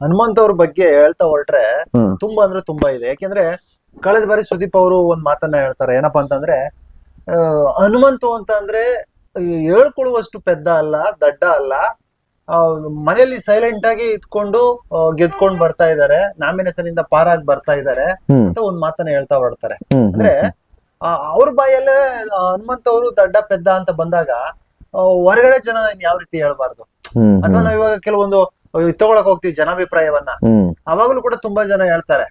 ಹನುಮಂತ್ ಅವ್ರ ಬಗ್ಗೆ ಹೇಳ್ತಾ ಹೊರಟ್ರೆ. ತುಂಬಾ ಅಂದ್ರೆ ತುಂಬಾ ಇದೆ. ಯಾಕೆಂದ್ರೆ ಕಳೆದ ಬಾರಿ ಸುದೀಪ್ ಅವರು ಒಂದ್ ಮಾತನ್ನ ಹೇಳ್ತಾರೆ. ಏನಪ್ಪಾ ಅಂತಂದ್ರೆ ಹನುಮಂತು ಅಂತ ಅಂದ್ರೆ ಹೇಳ್ಕೊಳ್ಳುವಷ್ಟು ಪೆದ್ದ ಅಲ್ಲ ದಡ್ಡ ಅಲ್ಲ. ಮನೆಯಲ್ಲಿ ಸೈಲೆಂಟ್ ಆಗಿ ಇದ್ಕೊಂಡು ಗೆದ್ಕೊಂಡ್ ಬರ್ತಾ ಇದಾರೆ. ನಾಮಿನೇಷನ್ ಇಂದ ಪಾರಾಗಿ ಬರ್ತಾ ಇದಾರೆ ಅಂತ ಒಂದ್ ಮಾತನ್ನ ಹೇಳ್ತಾ ಹೊರಡ್ತಾರೆ ಅಂದ್ರೆ ಅವ್ರ ಬಾಯಲ್ಲೇ ಹನುಮಂತ ಅವರು ದಡ್ಡ ಪೆದ್ದ ಅಂತ ಬಂದಾಗ ಹೊರಗಡೆ ಜನ ಯಾವ ರೀತಿ ಹೇಳ್ಬಾರ್ದು? ಅಥವಾ ನಾವ್ ಇವಾಗ ಕೆಲವೊಂದು ತಗೊಳಕ್ ಹೋಗ್ತೀವಿ ಜನಾಭಿಪ್ರಾಯವನ್ನ. ಅವಾಗಲೂ ಕೂಡ ತುಂಬಾ ಜನ ಹೇಳ್ತಾರೆ.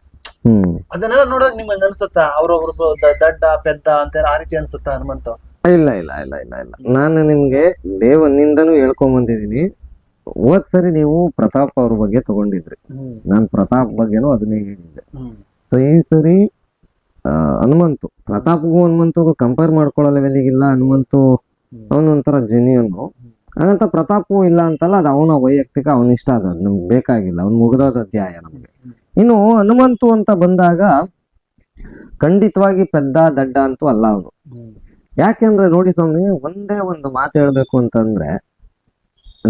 ಅದನ್ನೆಲ್ಲ ನೋಡೋಕ್ ನಿಮ್ಗೆ ಅನ್ಸುತ್ತಾ? ಅವ್ರೊಬ್ರು ದಡ್ಡ ಪೆದ್ದ ಅಂತ ಆ ರೀತಿ ಅನ್ಸುತ್ತಾ ಹನುಮಂತ? ಇಲ್ಲ ಇಲ್ಲ ಇಲ್ಲ ಇಲ್ಲ ಇಲ್ಲ. ನಾನು ನಿಮ್ಗೆ ದೇವನಿಂದನೂ ಹೇಳ್ಕೊಂಡ್ ಬಂದಿದೀನಿ ಹೋದ್ ಸರಿ ನೀವು ಪ್ರತಾಪ್ ಅವ್ರ ಬಗ್ಗೆ ತಗೊಂಡಿದ್ರಿ. ನಾನ್ ಪ್ರತಾಪ್ ಬಗ್ಗೆನೂ ಅದನ್ನೇ ಹೇಳಿದ್ದೆ. ಸೊ ಈ ಸರಿ ಹನುಮಂತು ಪ್ರತಾಪ್ಗೂ ಹನುಮಂತಗೂ ಕಂಪೇರ್ ಮಾಡ್ಕೊಳ್ಳೋ ಲೆವೆಲಿಗಿಲ್ಲ ಹನುಮಂತು ಅವನೊಂಥರ ಜೆನ್ಯೂನು ಅದಂತ ಪ್ರತಾಪು ಇಲ್ಲ ಅಂತಲ್ಲ, ಅದು ಅವನ ವೈಯಕ್ತಿಕ, ಅವನ ಇಷ್ಟ, ಅದು ನಮ್ಗೆ ಬೇಕಾಗಿಲ್ಲ, ಅವ್ನು ಮುಗಿದೋದ ಅಧ್ಯಾಯ ನಮಗೆ. ಇನ್ನು ಹನುಮಂತು ಅಂತ ಬಂದಾಗ, ಖಂಡಿತವಾಗಿ ಪೆದ್ದ, ದಡ್ಡ ಅಂತೂ ಅಲ್ಲ ಅವನು. ಯಾಕೆಂದ್ರೆ ನೋಡಿ ಸ್ವಾಮಿ, ಒಂದೇ ಒಂದು ಮಾತು ಹೇಳ್ಬೇಕು ಅಂತಂದ್ರೆ,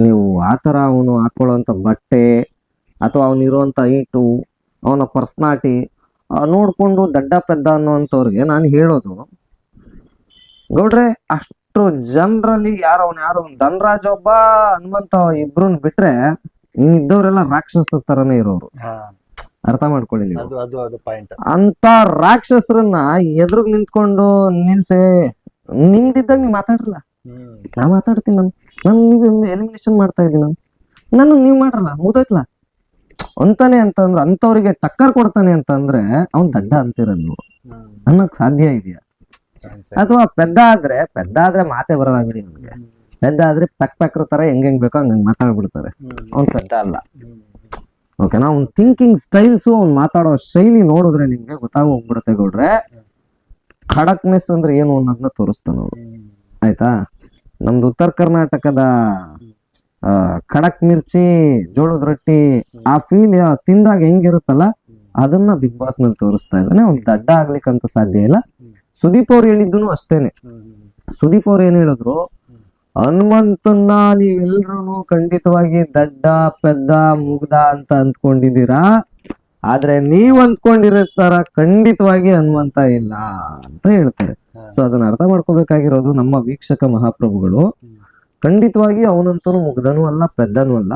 ನೀವು ಆ ಥರ ಅವನು ಹಾಕೊಳ್ಳುವಂತ ಬಟ್ಟೆ, ಅಥವಾ ಅವನಿರುವಂಥ ಈಟು ಅವನ ಪರ್ಸ್ನಾಲಿಟಿ ನೋಡಿಕೊಂಡು ದಡ್ಡ ಪೆದ್ದ ಅನ್ನುವಂಥವ್ರಿಗೆ ನಾನು ಹೇಳೋದು. ಗೌಡ್ರೆ, ಅಷ್ಟು ಜನರಲ್ಲಿ ಯಾರೋ ಅವ್ನು ಯಾರೋ ಧನರಾಜ್ ಒಬ್ಬ ಹನುಮಂತ ಇಬ್ರನ್ ಬಿಟ್ರೆ ಇದ್ದವರೆಲ್ಲ ರಾಕ್ಷಸ ತರನೇ ಇರೋರು. ಅರ್ಥ ಮಾಡ್ಕೊಳ್ಳಿ ನೀವು. ಅದು ಅದು ಅದು ಪಾಯಿಂಟ್ ಅಂತ ರಾಕ್ಷಸರನ್ನ ಎದುರು ನಿಂತ್ಕೊಂಡು ನಿಲ್ಸೆ ನಿಮ್ದಿದ್ದಾಗ ನೀವ್ ಮಾತಾಡ್ರಲ್ಲ? ನಾ ಮಾತಾಡ್ತೀನಿ ನಾನು. ನಾನು ನೀವು ಎಲಿಮಿನೇಷನ್ ಮಾಡ್ತಾ ಇದ್ದೀನಿ ನಾನು. ನಾನು ನೀವ್ ಮಾಡ್ರಲ್ಲ ಮುದಕ್ಲ ಅಂತಾನೆ ಅಂತಂದ್ರೆ ಅಂತವ್ರಿಗೆ ಟಕ್ಕರ್ ಕೊಡ್ತಾನೆ ಅಂತಂದ್ರೆ ಅವ್ನ್ ದಡ್ಡ ಅಂತೀರ ನೀವು. ಅನ್ನಕ್ ಸಾಧ್ಯ ಇದೆಯಾ? ಅಥವಾ ಪೆದ್ದ ಆದ್ರೆ ಪೆದ್ದ ಆದ್ರೆ ಮಾತೆ ಬರೋದಾಗ್ರಿ ನಮ್ಗೆ. ಪೆದ್ದ ಆದ್ರೆ ಪೆಕ್ ಪೆಕ್ರ ತರ ಹೆಂಗ್ ಹೆಂಗ್ ಬೇಕೋ ಹಂಗ್ ಮಾತಾಡ್ಬಿಡ್ತಾರೆ. ಅವ್ನ್ ಪೆದ್ದ ಅಲ್ಲ. ಓಕೆನಾ ಅವ್ನ್ ಥಿಂಕಿಂಗ್ ಸ್ಟೈಲ್ಸು ಅವ್ನ್ ಮಾತಾಡೋ ಶೈಲಿ ನೋಡಿದ್ರೆ ನಿಮ್ಗೆ ಗೊತ್ತಾಗೋಗ್ಬಿಡುತ್ತೆ ಗೌಡ್ರೆ. ಖಡಕ್ನೆಸ್ ಅಂದ್ರೆ ಏನು ಅನ್ನೋದನ್ನ ತೋರಿಸ್ತಾನೆ ಅವ್ರು. ಆಯ್ತಾ? ನಮ್ದು ಉತ್ತರ ಕರ್ನಾಟಕದ ಖಡಕ್ ಮಿರ್ಚಿ ಜೋಳದ ರೊಟ್ಟಿ ಆ ಫೀಲ್ ತಿಂದಾಗ ಹೆಂಗಿರುತ್ತಲ್ಲ ಅದನ್ನ ಬಿಗ್ ಬಾಸ್ನಲ್ಲಿ ತೋರಿಸ್ತಾ ಇದ್ದಾನೆ. ಅವ್ನು ದಡ್ಡ ಆಗ್ಲಿಕ್ಕಂತ ಸಾಧ್ಯ ಇಲ್ಲ. ಸುದೀಪ್ ಅವ್ರು ಹೇಳಿದ್ದು ಅಷ್ಟೇನೆ. ಸುದೀಪ್ ಅವ್ರು ಏನ್ ಹೇಳಿದ್ರು? ಹನುಮಂತನ್ನ ನೀವೆಲ್ರೂ ಖಂಡಿತವಾಗಿ ದಡ್ಡ ಪೆದ್ದ ಮುಗ್ದ ಅಂತ ಅಂದ್ಕೊಂಡಿದ್ದೀರಾ? ಆದ್ರೆ ನೀವ್ ಅಂದ್ಕೊಂಡಿರೋ ತರ ಖಂಡಿತವಾಗಿ ಹನುಮಂತ ಇಲ್ಲ ಅಂತ ಹೇಳ್ತಾರೆ. ಸೊ ಅದನ್ನ ಅರ್ಥ ಮಾಡ್ಕೋಬೇಕಾಗಿರೋದು ನಮ್ಮ ವೀಕ್ಷಕ ಮಹಾಪ್ರಭುಗಳು. ಖಂಡಿತವಾಗಿ ಅವನಂತೂ ಮುಗ್ದನೂ ಅಲ್ಲ ಪೆದ್ದನೂ ಅಲ್ಲ.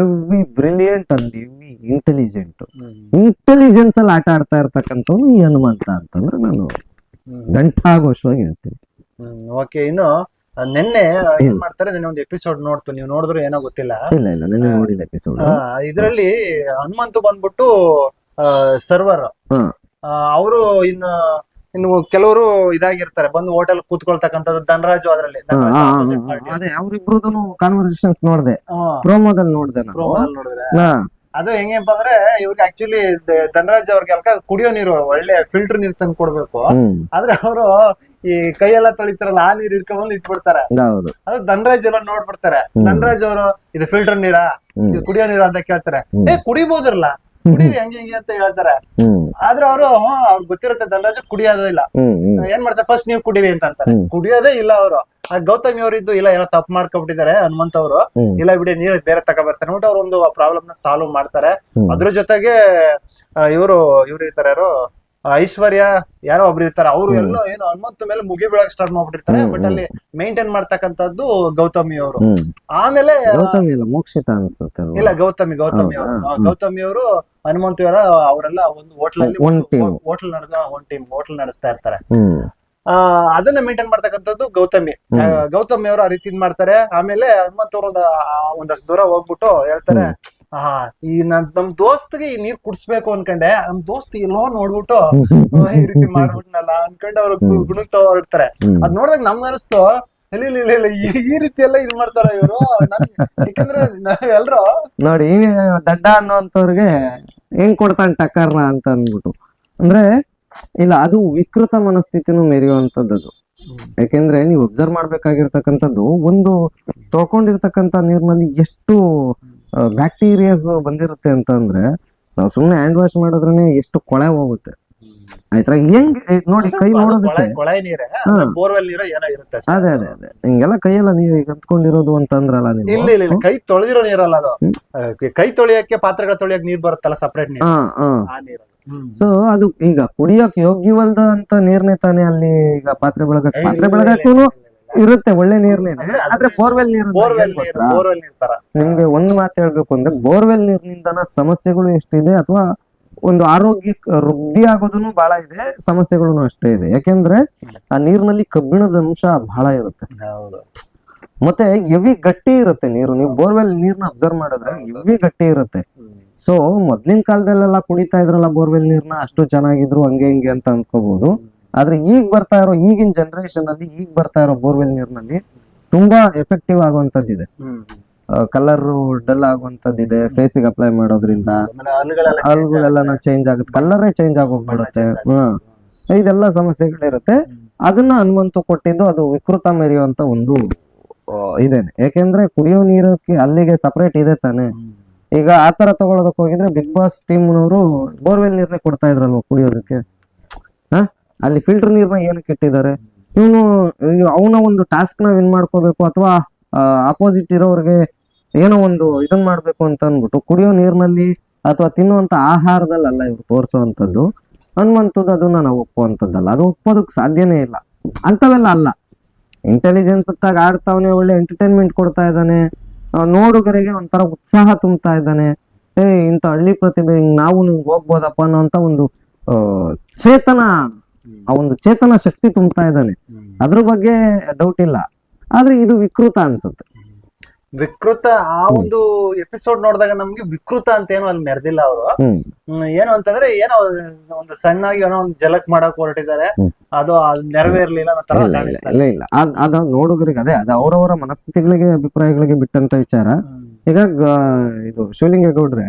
ಎವ್ವಿ ಬ್ರಿಲಿಯಂಟ್ ಅಂಡ್ ಎವ್ವಿ ಇಂಟೆಲಿಜೆಂಟ್ ಇಂಟೆಲಿಜೆನ್ಸ್ ಅಲ್ಲಿ ಆಟ ಆಡ್ತಾ ಇರ್ತಕ್ಕಂಥವ್ನು ಈ ಹನುಮಂತ ಅಂತಂದ್ರೆ ನಾನು ಗಂಟಾಘೋಷವಾಗಿ ಹೇಳ್ತೀನಿ. ಓಕೆ ಇನ್ನು ನಿನ್ನೆ ಏನ್ ಮಾಡ್ತಾರೆ? ನಿನ್ನೆ ಒಂದು ಎಪಿಸೋಡ್ ನೋಡ್ತು. ನೀವು ನೋಡಿದ್ರು ಏನೋ ಗೊತ್ತಿಲ್ಲ. ಇಲ್ಲ ಇಲ್ಲ ನಿನ್ನೆ ನೋಡಿದ ಎಪಿಸೋಡ್ ಇದರಲ್ಲಿ ಹನುಮಂತು ಬಂದ್ಬಿಟ್ಟು ಸರ್ವರ್. ಅವರು ಇನ್ನು ಇನ್ನು ಕೆಲವರು ಇದಾಗಿರ್ತಾರೆ. ಬಂದು ಹೋಟೆಲ್ ಕೂತ್ಕೊಳ್ತಕ್ಕಂಥದ್ದು ಧನರಾಜು ಅದರಲ್ಲಿ. ಅವ್ರಿಬ್ರದನು ಕಾನ್ವರ್ಸೇಷನ್ಸ್ ನೋಡ್ದೆ. ಪ್ರೋಮೋದಲ್ಲಿ ನೋಡ್ದೆ ಪ್ರೋಮೋದಲ್ಲಿ ನೋಡಿದ್ರೆ. ಅದು ಹೆಂಗಪ್ಪ ಅಂದ್ರೆ ಇವ್ರಿಗೆ ಆಕ್ಚುಲಿ ಧನರಾಜ್ ಅವ್ರಿಗೆ ಅಲ್ಕ ಕುಡಿಯೋ ನೀರು ಒಳ್ಳೆ ಫಿಲ್ಟರ್ ನೀರ್ ತಂದು ಕೊಡ್ಬೇಕು. ಆದ್ರೆ ಅವರು ಈ ಕೈಯೆಲ್ಲ ತೊಳಿತಾರಲ್ಲ ಆ ನೀರ್ ಇಟ್ಕೊಂಡ್ ಬಂದು ಇಟ್ಬಿಡ್ತಾರೆ ಅದು ಧನರಾಜ್ ಎಲ್ಲ ನೋಡ್ಬಿಡ್ತಾರೆ. ಧನರಾಜ್ ಅವರು ಇದು ಫಿಲ್ಟರ್ ನೀರಾ? ಇದು ಕುಡಿಯೋ ನೀರು ಅಂತ ಕೇಳ್ತಾರೆ. ಏ ಕುಡಿಬೋದಿರಲ್ಲ ಕುಡೀರಿ ಹಂಗೆ ಹಿಂಗೆ ಅಂತ ಹೇಳ್ತಾರೆ. ಆದ್ರೆ ಅವರು ಅವ್ರಿಗೆ ಗೊತ್ತಿರುತ್ತೆ ಧನರಾಜ್ ಕುಡಿಯೋದೇ ಇಲ್ಲ. ಹ್ಮ್ ಹ್ಮ್. ಏನ್ ಮಾಡ್ತಾರೆ? ಫಸ್ಟ್ ನೀವು ಕುಡಿರಿ ಅಂತ ಅಂತಾರೆ. ಕುಡಿಯೋದೇ ಇಲ್ಲ ಅವರು. ಗೌತಮಿ ಅವರು ಇದ್ದು ಇಲ್ಲ ಏನೋ ತಪ್ಪು ಮಾಡ್ಕೊಬಿಟ್ಟಿದ್ದಾರೆ ಹನುಮಂತ ಅವರು. ಇಲ್ಲ ಬಿಡಿ ನೀರ್ ಬೇರೆ ತಗೊಬರ್ತಾರೆ ಅಂದ್ಬಿಟ್ಟು ಅವ್ರ ಒಂದು ಪ್ರಾಬ್ಲಮ್ನ ಸಾಲ್ವ್ ಮಾಡ್ತಾರೆ. ಅದ್ರ ಜೊತೆಗೆ ಇವರು ಇವ್ರು ಇರ್ತಾರೆ ಯಾರು? ಐಶ್ವರ್ಯ ಯಾರೋ ಒಬ್ರು ಇರ್ತಾರೆ. ಅವರು ಎಲ್ಲೋ ಏನು ಹನುಮಂತ ಮೇಲೆ ಮುಗಿ ಬೀಳಕ್ ಸ್ಟಾರ್ಟ್ ಮಾಡ್ಬಿಟ್ಟಿರ್ತಾರೆ. ಬಟ್ ಅಲ್ಲಿ ಮೇಂಟೈನ್ ಮಾಡ್ತಕ್ಕಂಥದ್ದು ಗೌತಮಿ ಅವರು. ಆಮೇಲೆ ಇಲ್ಲ ಗೌತಮಿ ಗೌತಮಿ? ಅವರು. ಗೌತಮಿ ಅವರು ಹನುಮಂತ ಅವರ ಅವರೆಲ್ಲ ಒಂದು ಹೋಟ್ಲಲ್ಲಿ. ಹೋಟ್ಲ್ ನಡೆದ ಒಂದ್ ಟೀಮ್ ಹೋಟ್ಲ್ ನಡೆಸ್ತಾ ಇರ್ತಾರೆ. ಅದನ್ನ ಮೇಂಟೈನ್ ಮಾಡ್ತಕ್ಕಂಥದ್ದು ಗೌತಮಿ. ಗೌತಮಿ ಅವರು ಆ ರೀತಿ ಇದ್ ಮಾಡ್ತಾರೆ. ಆಮೇಲೆ ಹನುಮಂತ ಅವರು ಒಂದು ಒಂದಷ್ಟು ದೂರ ಹೋಗ್ಬಿಟ್ಟು ಹೇಳ್ತಾರೆ ಹಾ ಈ ನನ್ ನಮ್ ದೋಸ್ತ್ಗೆ ಈ ನೀರ್ ಕುಡ್ಸ್ಬೇಕು ಅನ್ಕಂಡೆ. ನಮ್ ದೋಸ್ತ್ ಎಲ್ಲೋ ನೋಡ್ಬಿಟ್ಟು ಈ ರೀತಿ ಮಾಡ್ಬಿಟ್ನಲ್ಲ ಅನ್ಕೊಂಡು ಅವ್ರ. ಗುಣಕ್ ತಗೊಳ್ತಾರೆ ಅದ್ ನೋಡಿದಾಗ ನಮ್ಗ ಅನಿಸ್ತು ಇಲ್ಲ ಇಲ್ಲ ಇಲ್ಲ, ಇಲ್ಲ ಈ- ರೀತಿ ಎಲ್ಲ ಇದ್ ಮಾಡ್ತಾರ ಇವರು. ಯಾಕಂದ್ರೆ ಎಲ್ರು ನೋಡಿ ದಡ್ಡ ಅನ್ನೋಂತವ್ರಿಗೆ ಹೆಂಗ್ ಕೊಡ್ತಾನೆ ಟಕ್ಕರ್ನ ಅಂತ ಅಂದ್ಬಿಟ್ಟು. ಅಂದ್ರೆ ಇಲ್ಲ ಅದು ವಿಕೃತ ಮನಸ್ಥಿತಿನೂ ಮೆರೆಯುವಂತದ್ದು ಯಾಕೆಂದ್ರೆ ನೀವು ಅಬ್ಸರ್ವ್ ಮಾಡ್ಬೇಕಾಗಿರ್ತಕ್ಕಂಥದ್ದು ಒಂದು ತೊಳ್ಕೊಂಡಿರ್ತಕ್ಕಂಥ ನೀರಿನಲ್ಲಿ ಎಷ್ಟು ಬ್ಯಾಕ್ಟೀರಿಯಾಸ್ ಬಂದಿರುತ್ತೆ ಅಂತ ಅಂದ್ರೆ ನಾವು ಸುಮ್ಮನೆ ಹ್ಯಾಂಡ್ ವಾಶ್ ಮಾಡಿದ್ರೆ ಎಷ್ಟು ಕೊಳೆ ಹೋಗುತ್ತೆ. ಆಯ್ತಾ? ಹೆಂಗ್ ನೋಡಿ ಕೈ ನೋಡೋದಕ್ಕೆ. ನೀರೇ? ನೀರೋ. ಅದೇ ಅದೇ ಅದೇ. ಹಿಂಗೆಲ್ಲ ಕೈಯೆಲ್ಲ ನೀವು ಈಗ ಹತ್ಕೊಂಡಿರೋದು ಅಂತ ಅಂದ್ರಲ್ಲ ನೀವು. ಇಲ್ಲ ಇಲ್ಲ ಕೈ ತೊಳೆದಿರೋ ನೀರಲ್ಲ ಅದು. ಕೈ ತೊಳೆಯಕ್ಕೆ ಪಾತ್ರೆಗಳ ತೊಳೆಯಕ್ಕೆ ನೀರ್ ಬರುತ್ತಲ್ಲ ಸಪ್ರೇಟ್ ನೀರು? ನೀರು. ಸೊ ಅದು ಈಗ ಕುಡಿಯೋಕ್ ಯೋಗ್ಯವಲ್ದ ಅಂತ ನೀರ್ನೇ ತಾನೇ ಅಲ್ಲಿ ಈಗ ಪಾತ್ರೆ ಬೆಳಗಕ್ ಪಾತ್ರೆ ಬೆಳಗಕ್ಕೂ. ಇರುತ್ತೆ ಒಳ್ಳೆ ನೀರ್ನೇನೆ ಅಂದ್ರೆ ಆದ್ರೆ ಬೋರ್ವೆಲ್ ನೀರು ನಿಮ್ಗೆ ಒಂದ್ ಮಾತು ಹೇಳ್ಬೇಕು ಅಂದ್ರೆ ಬೋರ್ವೆಲ್ ನೀರಿನಿಂದನ ಸಮಸ್ಯೆಗಳು ಎಷ್ಟಿದೆ ಅಥವಾ ಒಂದು ಆರೋಗ್ಯ ವೃದ್ಧಿ ಆಗೋದನ್ನು ಬಹಳ ಇದೆ ಸಮಸ್ಯೆಗಳು ಅಷ್ಟೇ ಇದೆ. ಯಾಕೆಂದ್ರೆ ಆ ನೀರಿನಲ್ಲಿ ಕಬ್ಬಿಣದ ಅಂಶ ಬಹಳ ಇರುತ್ತೆ. ಮತ್ತೆ ಎವಿ ಗಟ್ಟಿ ಇರುತ್ತೆ ನೀರು. ನೀವು ಬೋರ್ವೆಲ್ ನೀರ್ನ ಅಬ್ಸರ್ವ್ ಮಾಡಿದ್ರೆ ಎವಿ ಗಟ್ಟಿ ಇರುತ್ತೆ. ಸೊ ಮೊದ್ಲಿನ ಕಾಲದಲ್ಲೆಲ್ಲ ಕುಡಿತಾ ಇದ್ರಲ್ಲ ಬೋರ್ವೆಲ್ ನೀರ್ನ ಅಷ್ಟು ಚೆನ್ನಾಗಿದ್ರು ಹಂಗೆ ಹಿಂಗೆ ಅಂತ ಅನ್ಕೋಬಹುದು ಆದ್ರೆ ಈಗ ಬರ್ತಾ ಇರೋ ಈಗಿನ ಜನರೇಷನ್ ಅಲ್ಲಿ ಈಗ ಬರ್ತಾ ಇರೋ ಬೋರ್ವೆಲ್ ನೀರ್ನಲ್ಲಿ ತುಂಬಾ ಎಫೆಕ್ಟಿವ್ ಆಗುವಂತದ್ದಿದೆ ಇದೆ ಕಲರ್ ಡಲ್ ಆಗುವಂತದ್ದಿದೆ ಫೇಸಿಗೆ ಅಪ್ಲೈ ಮಾಡೋದ್ರಿಂದ. ಹಲ್ಗಳೆಲ್ಲ ಚೇಂಜ್ ಆಗುತ್ತೆ. ಕಲರೇ ಚೇಂಜ್ ಆಗೋಗ್ಬಿಡುತ್ತೆ. ಹ್ಮ್. ಇದೆಲ್ಲ ಸಮಸ್ಯೆಗಳಿರುತ್ತೆ. ಅದನ್ನ ಹನುಮಂತು ಕೊಟ್ಟಿದ್ದು ಅದು ವಿಕೃತ ಮೆರೆಯುವಂತ ಒಂದು ಇದೇನೆ. ಯಾಕೆಂದ್ರೆ ಕುಡಿಯೋ ನೀರಕ್ಕೆ ಅಲ್ಲಿಗೆ ಸಪರೇಟ್ ಇದೆ ತಾನೆ. ಹ್ಮ್. ಆ ತರ ತಗೊಳೋದಕ್ಕೆ ಹೋಗಿದ್ರೆ ಬಿಗ್ ಬಾಸ್ ಟೀಮ್ನವರು ಬೋರ್ವೆಲ್ ನೀರ್ನೇ ಕೊಡ್ತಾ ಇದ್ರಲ್ವ ಕುಡಿಯೋದಕ್ಕೆ? ಹಾ? ಅಲ್ಲಿ ಫಿಲ್ಟರ್ ನೀರ್ನ ಏನಕ್ಕೆ ಇಟ್ಟಿದ್ದಾರೆ ಇವನು ಅವನ ಒಂದು ಟಾಸ್ಕ್ನ ವಿನ್ ಮಾಡ್ಕೋಬೇಕು ಅಥವಾ ಅಪೋಸಿಟ್ ಇರೋರಿಗೆ ಏನೋ ಒಂದು ಇದನ್ ಮಾಡ್ಬೇಕು ಅಂತ ಅಂದ್ಬಿಟ್ಟು ಕುಡಿಯೋ ನೀರ್ನಲ್ಲಿ ಅಥವಾ ತಿನ್ನುವಂತ ಆಹಾರದಲ್ಲಲ್ಲ ಇವ್ರು ತೋರಿಸುವಂತದ್ದು ಅನ್ವಂತದ್ದು ಅದನ್ನ ನಾವು ಒಪ್ಪುವಂಥದ್ದಲ್ಲ. ಅದು ಒಪ್ಪೋದಕ್ ಸಾಧ್ಯನೇ ಇಲ್ಲ. ಅಂತವೆಲ್ಲ ಅಲ್ಲ. ಇಂಟೆಲಿಜೆನ್ಸ್ ಆಡ್ತಾವನೆ, ಒಳ್ಳೆ ಎಂಟರ್ಟೈನ್ಮೆಂಟ್ ಕೊಡ್ತಾ ಇದ್ದಾನೆ. ನೋಡುಗರಿಗೆ ಒಂಥರ ಉತ್ಸಾಹ ತುಂಬ್ತಾ ಇದ್ದಾನೆ. ಏ ಇಂಥ ಹಳ್ಳಿ ಪ್ರತಿಭೆ ನಾವು ನಿಮ್ಗೆ ಹೋಗ್ಬೋದಪ್ಪ ಅನ್ನೋಂತ ಒಂದು ಚೇತನ ಆ ಒಂದು ಚೇತನ ಶಕ್ತಿ ತುಂಬ್ತಾ ಇದ್ದಾನೆ. ಅದ್ರ ಬಗ್ಗೆ ಡೌಟ್ ಇಲ್ಲ. ಆದ್ರೆ ಇದು ವಿಕೃತ ಅನ್ಸುತ್ತೆ. ವಿಕೃತ ಆ ಒಂದು ಎಪಿಸೋಡ್ ನೋಡಿದಾಗ ನಮ್ಗೆ ವಿಕೃತ ಅಂತ ಏನು ಅಲ್ಲಿ ಮೆರೆದಿಲ್ಲ ಅವರು. ಏನು ಅಂತಂದ್ರೆ ಏನೋ ಒಂದು ಸಣ್ಣಾಗಿ ಏನೋ ಒಂದು ಜಲಕ್ ಮಾಡಕ್ ಹೊರಟಿದ್ದಾರೆ. ಅದು ನೆರವೇರ್ಲಿಲ್ಲ ಇಲ್ಲ ಇಲ್ಲ ಅದ್ ನೋಡುಗರಿಗೆ ಅದೇ ಅದು ಅವರವರ ಮನಸ್ಥಿತಿಗಳಿಗೆ ಅಭಿಪ್ರಾಯಗಳಿಗೆ ಬಿಟ್ಟಂತ ವಿಚಾರ. ಈಗ ಇದು ಶಿವಲಿಂಗೇಗೌಡ್ರೆ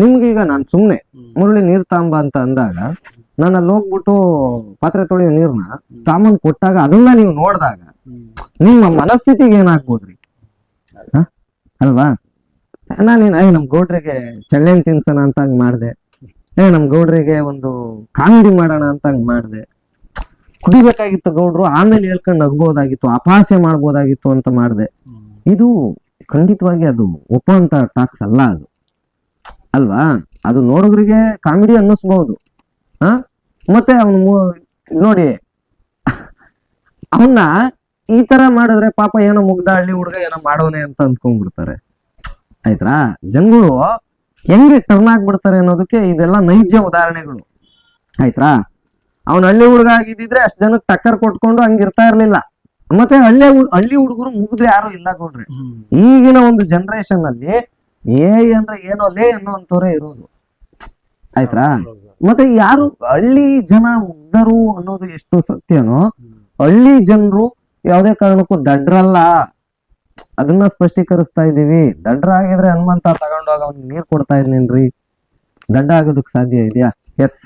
ನಿಮ್ಗೆ ಈಗ ನಾನ್ ಸುಮ್ನೆ ಮುರುಳಿ ನೀರ್ ತಾಂಬ ಅಂತ ಅಂದಾಗ ನಾನು ಅಲ್ಲಿ ಹೋಗ್ಬಿಟ್ಟು ಪಾತ್ರೆ ತೊಳೆಯೋ ನೀರ್ನ ತಾಮನ್ ಕೊಟ್ಟಾಗ ಅದನ್ನ ನೀವು ನೋಡಿದಾಗ. ನಿಮ್ಮ ಮನಸ್ಥಿತಿಗೆ ಏನಾಗ್ಬೋದ್ರಿ? ಅಲ್ವಾ? ನಾನೇನ್ ಐ ನಮ್ ಗೌಡ್ರಿಗೆ ಚಳ್ಳೆನ್ ತಿನ್ಸೋಣ ಅಂತ ಹಂಗ್ ಮಾಡ್ದೆ. ಏ ನಮ್ ಗೌಡ್ರಿಗೆ ಒಂದು ಕಾಮಿಡಿ ಮಾಡೋಣ ಅಂತ ಹಂಗ್ ಮಾಡ್ದೆ. ಕುಡಿಬೇಕಾಗಿತ್ತು ಗೌಡ್ರು ಆಮೇಲೆ ಹೇಳ್ಕೊಂಡು ನಗ್ಬೋದಾಗಿತ್ತು ಅಪಹಾಸ್ಯ ಮಾಡ್ಬೋದಾಗಿತ್ತು ಅಂತ ಮಾಡಿದೆ. ಇದು ಖಂಡಿತವಾಗಿ ಅದು ಒಪ್ಪುವಂತ ಟಾಕ್ಸ್ ಅಲ್ಲ ಅದು. ಅಲ್ವಾ? ಅದು ನೋಡೋದ್ರಿಗೆ ಕಾಮಿಡಿ ಅನ್ನಿಸ್ಬಹುದು ಹಾ? ಮತ್ತೆ ಅವನು ನೋಡಿ ಅವನ್ನ ಈ ತರ ಮಾಡಿದ್ರೆ ಪಾಪ ಏನೋ ಮುಗ್ದ ಹಳ್ಳಿ ಹುಡುಗ ಏನೋ ಮಾಡೋನೆ ಅಂತ ಅಂದ್ಕೊಂಡ್ಬಿಡ್ತಾರೆ. ಆಯ್ತಾ? ಜನಗಳು ಹೆಂಗೆ ಟರ್ನ್ ಆಗ್ಬಿಡ್ತಾರೆ ಅನ್ನೋದಕ್ಕೆ ಇದೆಲ್ಲ ನೈಜ ಉದಾಹರಣೆಗಳು. ಆಯ್ತಾ? ಅವನ ಹಳ್ಳಿ ಹುಡುಗ ಆಗಿದ್ದಿದ್ರೆ ಅಷ್ಟ್ ಜನಕ್ಕೆ ಟಕ್ಕರ್ ಕೊಟ್ಕೊಂಡು ಹಂಗಿರ್ತಾ ಇರ್ಲಿಲ್ಲ. ಮತ್ತೆ ಹಳ್ಳಿ ಹಳ್ಳಿ ಹುಡುಗರು ಮುಗಿದ್ರೆ ಯಾರು ಇಲ್ಲ ಕೊಡ್ರಿ ಈಗಿನ ಒಂದು ಜನರೇಷನ್ ಅಲ್ಲಿ ಏ ಅಂದ್ರೆ ಏನೋ ಲೇ ಅನ್ನೋಂಥವ್ರೆ ಇರೋದು. ಆಯ್ತಾ ಮತ್ತೆ ಯಾರು ಹಳ್ಳಿ ಜನ ಮುಗ್ಧರು ಅನ್ನೋದು ಎಷ್ಟು ಸತ್ಯನೋ ಹಳ್ಳಿ ಜನರು ಯಾವುದೇ ಕಾರಣಕ್ಕೂ ದಡ್ರಲ್ಲ. ಅದನ್ನ ಸ್ಪಷ್ಟೀಕರಿಸ್ತಾ ಇದೀವಿ ದಡ್ರ ಆಗಿದ್ರೆ ಹನುಮಂತ ತಗೊಂಡೋಗ ಅವ್ನಿಗೆ ನೀರ್ ಕೊಡ್ತಾ ಇದ್ನೇನ್ರಿ ದಡ್ಡ ಆಗೋದಕ್ ಸಾಧ್ಯ ಇದೆಯಾ? ಎಸ್